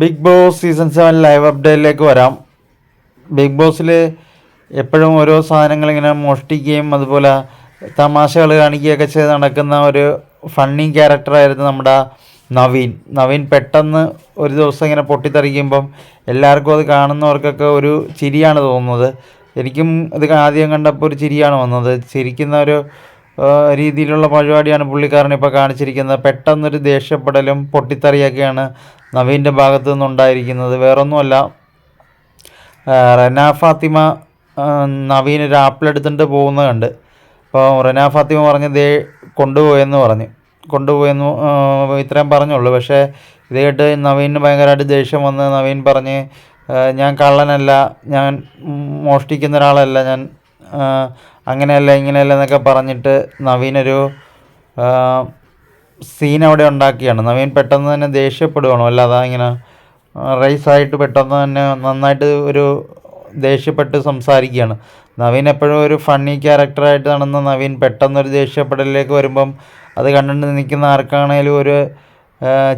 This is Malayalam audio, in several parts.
Bigg Boss season seven live അപ്ഡേറ്റിലേക്ക് വരാം. ബിഗ് ബോസിൽ എപ്പോഴും ഓരോ സാധനങ്ങൾ ഇങ്ങനെ മോഷ്ടിക്കുകയും അതുപോലെ തമാശകൾ കാണിക്കുകയൊക്കെ ചെയ്ത് നടക്കുന്ന ഒരു ഫണ്ണി ക്യാരക്ടറായിരുന്നു നമ്മുടെ നവീൻ. നവീൻ പെട്ടെന്ന് ഒരു ദിവസം ഇങ്ങനെ പൊട്ടിത്തെറിക്കുമ്പം എല്ലാവർക്കും അത് കാണുന്നവർക്കൊക്കെ ഒരു ചിരിയാണ് തോന്നുന്നത്. എനിക്കും ഇത് ആദ്യം കണ്ടപ്പോൾ ഒരു ചിരിയാണ് വന്നത്. ചിരിക്കുന്ന ഒരു രീതിയിലുള്ള പരിപാടിയാണ് പുള്ളിക്കാരൻ ഇപ്പോൾ കാണിച്ചിരിക്കുന്നത്. പെട്ടെന്നൊരു ദേഷ്യപ്പെടലും പൊട്ടിത്തെറിയൊക്കെയാണ് നവീന്റെ ഭാഗത്തു നിന്നുണ്ടായിരിക്കുന്നത്. വേറൊന്നുമല്ല. റെന ഫാത്തിമ നവീൻ ഒരു ആപ്പിൾ എടുത്തിട്ട് പോകുന്നത് കണ്ട് അപ്പോൾ റെന ഫാത്തിമ പറഞ്ഞ് ദേ കൊണ്ടുപോയെന്ന് പറഞ്ഞു. കൊണ്ടുപോയെന്ന് ഇത്രയും പറഞ്ഞുള്ളൂ. പക്ഷേ ഇത് കേട്ട് നവീന് ഭയങ്കരമായിട്ട് ദേഷ്യം വന്ന് നവീൻ പറഞ്ഞ് ഞാൻ കള്ളനല്ല ഞാൻ മോഷ്ടിക്കുന്ന ഒരാളല്ല ഞാൻ അങ്ങനെയല്ല ഇങ്ങനെയല്ല എന്നൊക്കെ പറഞ്ഞിട്ട് നവീനൊരു സീൻ അവിടെ ഉണ്ടാക്കിയാണ്. നവീൻ പെട്ടെന്ന് തന്നെ ദേഷ്യപ്പെടുകയാണോ അല്ലാതെ ഇങ്ങനെ റൈസായിട്ട് പെട്ടെന്ന് തന്നെ നന്നായിട്ട് ഒരു ദേഷ്യപ്പെട്ട് സംസാരിക്കുകയാണ്. നവീൻ എപ്പോഴും ഒരു ഫണ്ണി ക്യാരക്ടറായിട്ട് നടന്ന നവീൻ പെട്ടെന്നൊരു ദേഷ്യപ്പെടലിലേക്ക് വരുമ്പം അത് കണ്ടുകൊണ്ട് നിൽക്കുന്ന ആർക്കാണേലും ഒരു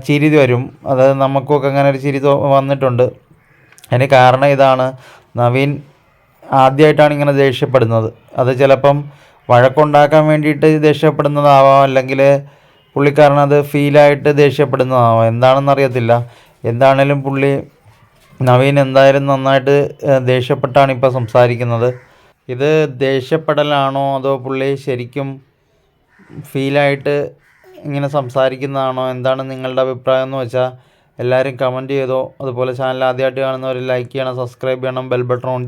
ചിരി വരും. അത് നമുക്കൊക്കെ അങ്ങനെ ഒരു ചിരി വന്നിട്ടുണ്ട്. അതിന് കാരണം ഇതാണ് നവീൻ ആദ്യമായിട്ടാണ് ഇങ്ങനെ ദേഷ്യപ്പെടുന്നത്. അത് ചിലപ്പം വഴക്കുണ്ടാക്കാൻ വേണ്ടിയിട്ട് ദേഷ്യപ്പെടുന്നതാവാം അല്ലെങ്കിൽ പുള്ളിക്കാരൻ അത് ഫീലായിട്ട് ദേഷ്യപ്പെടുന്നതാണോ എന്താണെന്ന് അറിയത്തില്ല എന്താണേലും പുള്ളി നവീൻ എന്തായാലും നന്നായിട്ട് ദേഷ്യപ്പെട്ടാണ് ഇപ്പോൾ സംസാരിക്കുന്നത്. ഇത് ദേഷ്യപ്പെടലാണോ അതോ പുള്ളി ശരിക്കും ഫീലായിട്ട് ഇങ്ങനെ സംസാരിക്കുന്നതാണോ? എന്താണ് നിങ്ങളുടെ അഭിപ്രായം എന്ന് വെച്ചാൽ എല്ലാവരും കമന്റ് ചെയ്തോ. അതുപോലെ ചാനൽ ആദ്യമായിട്ട് കാണുന്നവർ ലൈക്ക് ചെയ്യണം സബ്സ്ക്രൈബ് ചെയ്യണം ബെൽ ബട്ടൺ ഓൺ